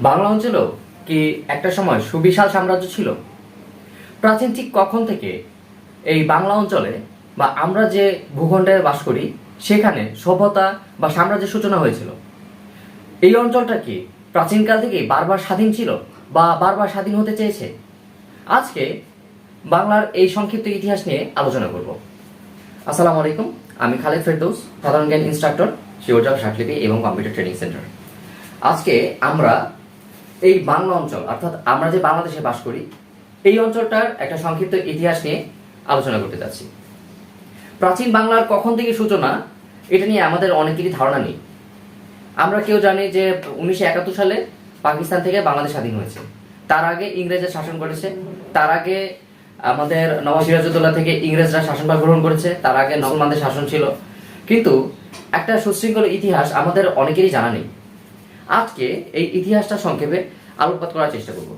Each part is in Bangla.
বাংলা অঞ্চলেও কি একটা সময় সুবিশাল সাম্রাজ্য ছিল। প্রাচীন ঠিক কখন থেকে এই বাংলা অঞ্চলে বা আমরা যে ভূখণ্ডে বাস করি, সেখানে সভ্যতা বা সাম্রাজ্যের সূচনা হয়েছিল। এই অঞ্চলটা কি প্রাচীনকাল থেকেই বারবার স্বাধীন ছিল বা বারবার স্বাধীন হতে চেয়েছে? আজকে বাংলার এই সংক্ষিপ্ত ইতিহাস নিয়ে আলোচনা করব। আসসালামু আলাইকুম, আমি খালেদ ফেরদৌস, সাধারণ জ্ঞান ইনস্ট্রাক্টর শিওরজাল শাকলিপি এবং কম্পিউটার ট্রেনিং সেন্টার। আজকে আমরা এই বাংলা অঞ্চল, অর্থাৎ আমরা যে বাংলাদেশে বাস করি, এই অঞ্চলটার একটা সংক্ষিপ্ত ইতিহাস নিয়ে আলোচনা করতে যাচ্ছি। প্রাচীন বাংলার কখন থেকে সূচনা, এটা নিয়ে আমাদের অনেকেরই ধারণা নেই। আমরা কেউ জানি যে উনিশশো একাত্তর সালে পাকিস্তান থেকে বাংলাদেশ স্বাধীন হয়েছে। তার আগে ইংরেজরা শাসন করেছে, তার আগে আমাদের নবাব সিরাজউদ্দৌলা থেকে ইংরেজরা শাসনভার গ্রহণ করেছে, তার আগে মুসলমানদের শাসন ছিল। কিন্তু একটা সুশৃঙ্খল ইতিহাস আমাদের অনেকেরই জানা নেই। আজকে এই ইতিহাসটা সংক্ষেপে আলোকপাত করার চেষ্টা করব।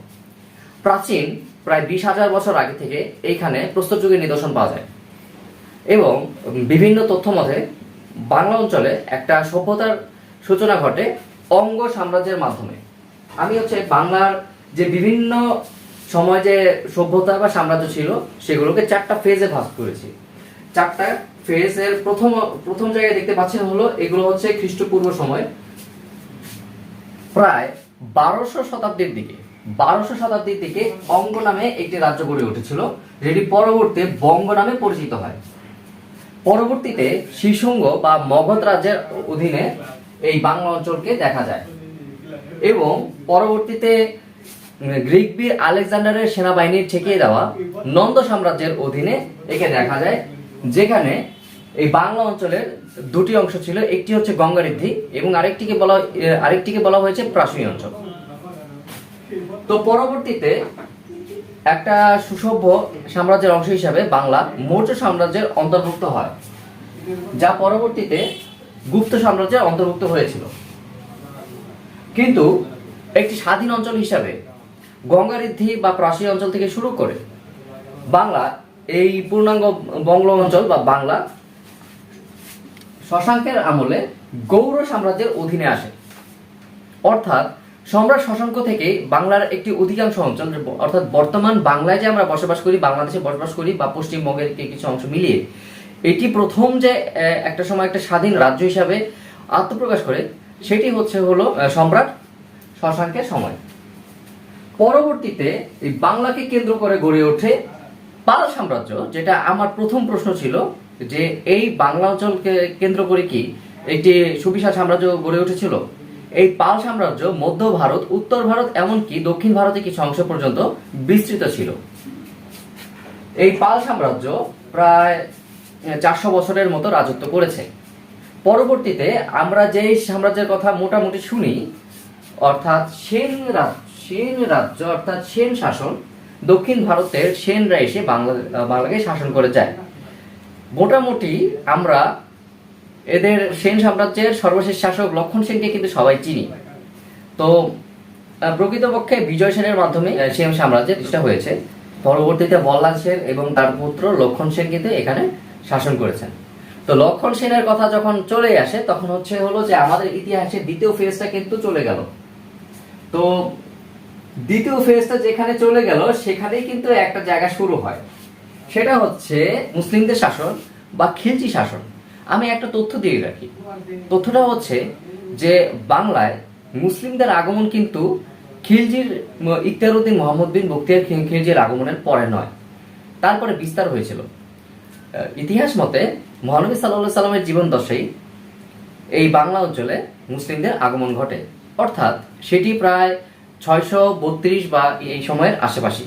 প্রাচীন প্রায় বিশ হাজার বছর আগে থেকে এইখানে প্রস্তর যুগের নিদর্শন পাওয়া যায়। এবং বিভিন্ন তথ্য মতে বাংলা অঞ্চলে একটা সভ্যতার সূচনা ঘটে অঙ্গ সাম্রাজ্যের মাধ্যমে। আমি হচ্ছে বাংলার যে বিভিন্ন সময় যে সভ্যতা বা সাম্রাজ্য ছিল, সেগুলোকে চারটা ফেজে ভাগ করেছি। চারটা ফেজের প্রথম প্রথম জায়গায় দেখতে পাচ্ছেন হলো এগুলো হচ্ছে খ্রিস্টপূর্ব সময়। প্রায় বারোশো শতাব্দীর দিকে, বারোশো শতাব্দীর দিকে অঙ্গ নামে একটি রাজ্য গড়ে উঠেছিল, যেটি পরবর্তীতে বঙ্গ নামে পরিচিত হয়। পরবর্তীতে শিশুঙ্গ বা মগধ রাজ্যের অধীনে এই বাংলা অঞ্চলকে দেখা যায়। এবং পরবর্তীতে গ্রিক বীর আলেকজান্ডারের সেনাবাহিনীর ঠেকিয়ে দেওয়া নন্দ সাম্রাজ্যের অধীনে একে দেখা যায়, যেখানে এই বাংলা অঞ্চলের দুটি অংশ ছিল, একটি হচ্ছে গঙ্গারিদ্ধি এবং আরেকটিকে বলা আরেকটিকে বলা হয়েছে প্রাসী অঞ্চল। তো পরবর্তীতে একটা সুসভ্য সাম্রাজ্যের অংশ হিসাবে বাংলা মৌর্য সাম্রাজ্যের অন্তর্ভুক্ত হয়, যা পরবর্তীতে গুপ্ত সাম্রাজ্যের অন্তর্ভুক্ত হয়েছিল। কিন্তু একটি স্বাধীন অঞ্চল হিসাবে গঙ্গারিদ্ধি বা প্রাচী অঞ্চল থেকে শুরু করে বাংলা এই পূর্ণাঙ্গ বঙ্গ অঞ্চল বা বাংলা শশাঙ্কের আমলে গৌড় সাম্রাজ্যের অধীনে আসে। অর্থাৎ সম্রাট শশাঙ্ক থেকে বাংলার একটি অধিকাংশ অঞ্চল, অর্থাৎ বর্তমান বাংলায় যে আমরা বসবাস করি, বাংলাদেশে বসবাস করি বা পশ্চিমবঙ্গের কিছু অংশ মিলিয়ে, এটি প্রথম যে একটা সময় একটা স্বাধীন রাজ্য হিসাবে আত্মপ্রকাশ করে, সেটি হচ্ছে হলো সম্রাট শশাঙ্কের সময়। পরবর্তীতে এই বাংলাকে কেন্দ্র করে গড়ে ওঠে পাল সাম্রাজ্য, যেটা আমার প্রথম প্রশ্ন ছিল যে এই বাংলা অঞ্চলকে কেন্দ্র করে কি একটি সুবিশাল সাম্রাজ্য গড়ে উঠেছিল? এই পাল সাম্রাজ্য মধ্য ভারত, উত্তর ভারত, এমনকি দক্ষিণ ভারতে কিছু অংশ পর্যন্ত বিস্তৃত ছিল। এই পাল সাম্রাজ্য প্রায় চারশো বছরের মতো রাজত্ব করেছে। পরবর্তীতে আমরা যেই সাম্রাজ্যের কথা মোটামুটি শুনি, অর্থাৎ সেন সেন রাজ্য, অর্থাৎ সেন শাসন, দক্ষিণ ভারতের সেনরা এসে বাংলা, বাংলাকে শাসন করে যায়। মোটামুটি আমরা এদের সেন সাম্রাজ্যের সর্বশেষ শাসক লক্ষণ সেনকে কিন্তু সবাই চিনি। তো প্রকৃতপক্ষে বিজয় সেনের মাধ্যমে সেন সাম্রাজ্যের প্রতিষ্ঠা হয়েছে। পরবর্তীতে বল্লাল সেন এবং তার পুত্র লক্ষণ সেন কিন্তু এখানে শাসন করেছেন। তো, লক্ষণ সেনের কথা যখন চলে আসে, তখন হচ্ছে হলো যে আমাদের ইতিহাসের দ্বিতীয় ফেজটা কিন্তু চলে গেল। তো, দ্বিতীয় ফেজটা যেখানে চলে গেল, সেখানেই কিন্তু একটা জায়গা শুরু হয়। সেটা হচ্ছে মুসলিমদের শাসন বা খিলজি শাসন। আমি একটা তথ্য দিয়ে রাখি। তথ্যটা হচ্ছে যে বাংলায় মুসলিমদের আগমন কিন্তু খিলজির ইখতিয়ারউদ্দিন মোহাম্মদ বিন বখতিয়ার খিল- খিলজির আগমনের পরে নয়। তারপরে বিস্তার হয়েছিল। ইতিহাস মতে মহানবী সাল্লাহ সাল্লামের জীবন দশেই এই বাংলা অঞ্চলে মুসলিমদের আগমন ঘটে। অর্থাৎ সেটি প্রায় ছয়শো বত্রিশ বা এই সময়ের আশেপাশে।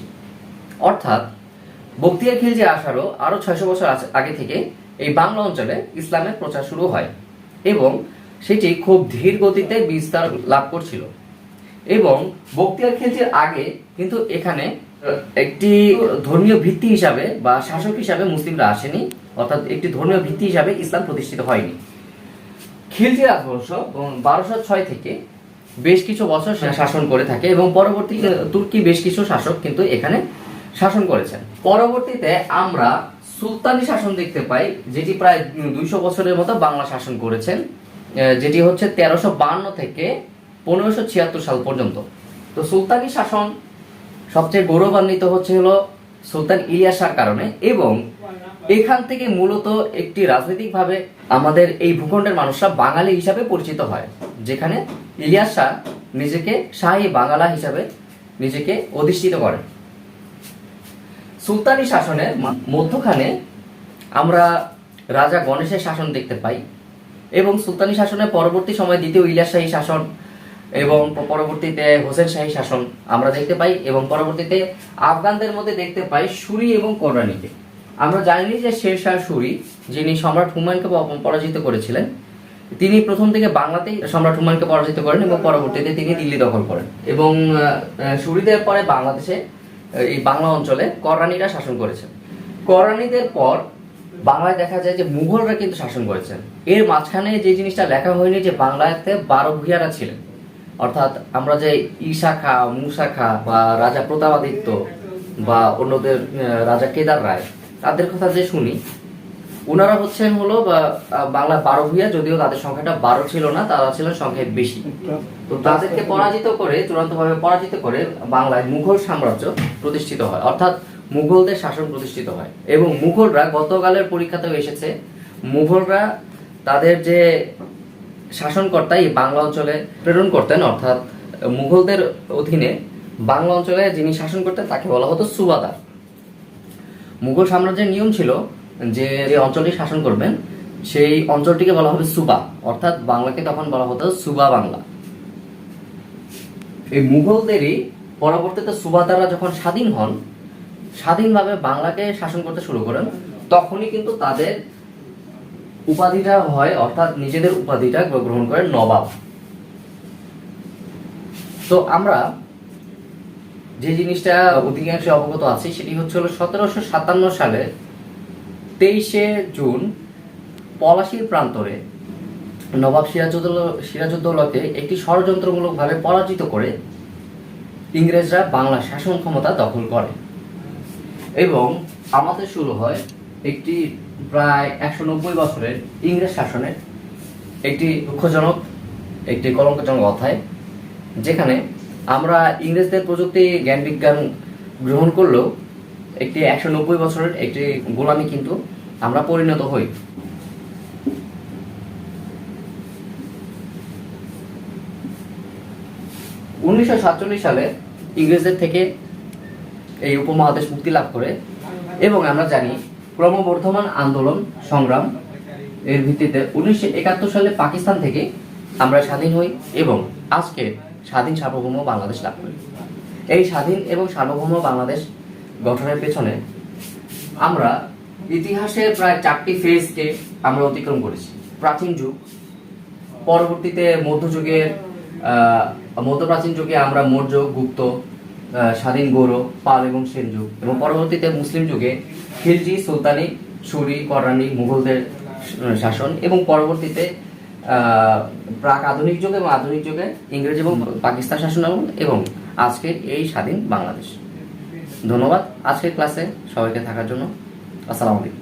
অর্থাৎ বক্তিয়ার খিলজি আসারও আরও ছয়শো বছর আগে থেকে, এই বাংলা অঞ্চলে ইসলামের প্রচার শুরু হয়। এবং সেটি খুব ধীর গতিতে বিস্তার লাভ করছিল। এবং বক্তিয়ার খিলজির আগে, কিন্তু এখানে একটি ধর্মীয় ভিত্তি হিসাবে বা শাসক হিসাবে মুসলিমরা আসেনি, অর্থাৎ একটি ধর্মীয় ভিত্তি হিসাবে ইসলাম প্রতিষ্ঠিত হয়নি। খিলজি রাজবংশ বারোশো ছয় থেকে বেশ কিছু বছর শাসন করে থাকে, এবং পরবর্তী তুর্কি বেশ কিছু শাসক কিন্তু এখানে শাসন করেছেন। পরবর্তীতে আমরা সুলতানি শাসন দেখতে পাই, যেটি প্রায় দুইশো বছরের মতো বাংলা শাসন করেছেন যেটি হচ্ছে তেরোশো বান্ন থেকে পনেরোশো ছিয়াত্তর সাল পর্যন্ত। তো সুলতানি শাসন সবচেয়ে গৌরবান্বিত হচ্ছে হলো সুলতান ইলিয়াসার কারণে এবং এখান থেকে মূলত একটি রাজনৈতিকভাবে আমাদের এই ভূখণ্ডের মানুষরা বাঙালি হিসাবে পরিচিত হয়, যেখানে ইলিয়াস শাহ নিজেকে শাহী বাঙালা হিসাবে নিজেকে অধিষ্ঠিত করেন সুলতানি শাসনের মধ্যখানে আমরা রাজা গণেশের শাসন দেখতে পাই এবং সুলতানি শাসনের পরবর্তী সময় দ্বিতীয় ইলিয়াস শাহী শাসন এবং পরবর্তীতে হোসেন শাহী শাসন আমরা দেখতে পাই এবং পরবর্তীতে আফগানদের মধ্যে দেখতে পাই সুরি এবং কররানিকে আমরা জানি যে শের শাহ সুরি, যিনি সম্রাট হুমায়ুনকে পরাজিত করেছিলেন, তিনি প্রথম থেকে বাংলাতেই সম্রাট হুমায়ুনকে পরাজিত করেন এবং পরবর্তীতে তিনি দিল্লি দখল করেন এবং সুরিদের পরে বাংলাদেশে এই বাংলা অঞ্চলে কররানিরা শাসন করেছেন। কররানিদের পর বাংলায় দেখা যায় যে মুঘলরা কিন্তু শাসন করেছেন। এর মাঝখানে যে জিনিসটা লেখা হয়নি যে বাংলাতে বারো ভূয়ারা ছিলেন। অর্থাৎ আমরা যে ঈশা খা, মুসা খা বা রাজা প্রতাপাদিত্য বা অন্যদের রাজা কেদার রায়, তাদের কথা যে শুনি ওনারা হচ্ছেন হলো বাংলা বারো ভূঁইয়া, যদিও তাদের সংখ্যাটা বারো ছিল না, তারা ছিলেন সংখ্যায় বেশি। তো তাদেরকে পরাজিত করে, চূড়ান্তভাবে পরাজিত করে বাংলায় মুঘল সাম্রাজ্য প্রতিষ্ঠিত হয়। অর্থাৎ মুঘলদের শাসন প্রতিষ্ঠিত হয়। এবং মুঘলরা গতকালের পরীক্ষাতেও এসেছে, মুঘলরা তাদের যে শাসনকর্তা এই বাংলা অঞ্চলে প্রেরণ করতেন, অর্থাৎ মুঘলদের অধীনে বাংলা অঞ্চলে যিনি শাসন করতেন, তাকে বলা হতো সুবাদার। মুঘল সাম্রাজ্যের নিয়ম ছিল যে অঞ্চলটি শাসন করবেন, সেই অঞ্চলটিকে বলা হবে সুবা। অর্থাৎ বাংলাকে তখন বলা হতো সুবা বাংলা। এই মুঘলদেরই পরবর্তীতে সুবাদাররা যখন স্বাধীন হন, স্বাধীনভাবে বাংলাকে শাসন করতে শুরু করেন, তখনই কিন্তু তাদের উপাধিটা হয়, অর্থাৎ নিজেদের উপাধিটা গ্রহণ করেন নবাব। তো আমরা যে জিনিসটা অধিকাংশ অবগত আছি, সেটি হচ্ছে হলো সতেরোশো সাতান্ন সালে তেইশে জুন পলাশির প্রান্তরে নবাব সিরাজউদ্দৌলা সিরাজউদ্দৌলাকে একটি ষড়যন্ত্রমূলকভাবে পরাজিত করে ইংরেজরা বাংলা শাসন ক্ষমতা দখল করে। এবং আমাদের শুরু হয় একটি প্রায় একশো নব্বই বছরের ইংরেজ শাসনের একটি দুঃখজনক একটি কলঙ্কজনক অধ্যায়, যেখানে আমরা ইংরেজদের প্রযুক্তি জ্ঞান বিজ্ঞান গ্রহণ করলেও একটি একশো নব্বই বছরের একটি গোলামি কিন্তু আমরা পরিণত হই। উনিশশো সাতচল্লিশ সালে ইংরেজদের থেকে এই উপমহাদেশ মুক্তি লাভ করে এবং আমরা জানি ক্রমবর্ধমান আন্দোলন, সংগ্রাম এর ভিত্তিতে উনিশশো একাত্তর সালে পাকিস্তান থেকে আমরা স্বাধীন হই এবং আজকে স্বাধীন সার্বভৌম বাংলাদেশ লাভ করি। এই স্বাধীন এবং সার্বভৌম বাংলাদেশ গঠনের পেছনে আমরা ইতিহাসের প্রায় চারটি ফেজকে আমরা অতিক্রম করেছি। প্রাচীন যুগ, পরবর্তীতে মধ্যযুগের মধ্যপ্রাচীন যুগে আমরা মৌর্য, গুপ্ত স্বাধীন গৌর পাল এবং সেন যুগ এবং পরবর্তীতে মুসলিম যুগে খিলজি, সুলতানি, সুরি, করানি, মুঘলদের শাসন এবং পরবর্তীতে প্রাক আধুনিক যুগ এবং আধুনিক যুগে ইংরেজ এবং পাকিস্তান শাসন এবং আজকের এই স্বাধীন বাংলাদেশ। ধন্যবাদ। আজকের ক্লাসে সবাইকে থাকার জন্য। আসসালামু আলাইকুম।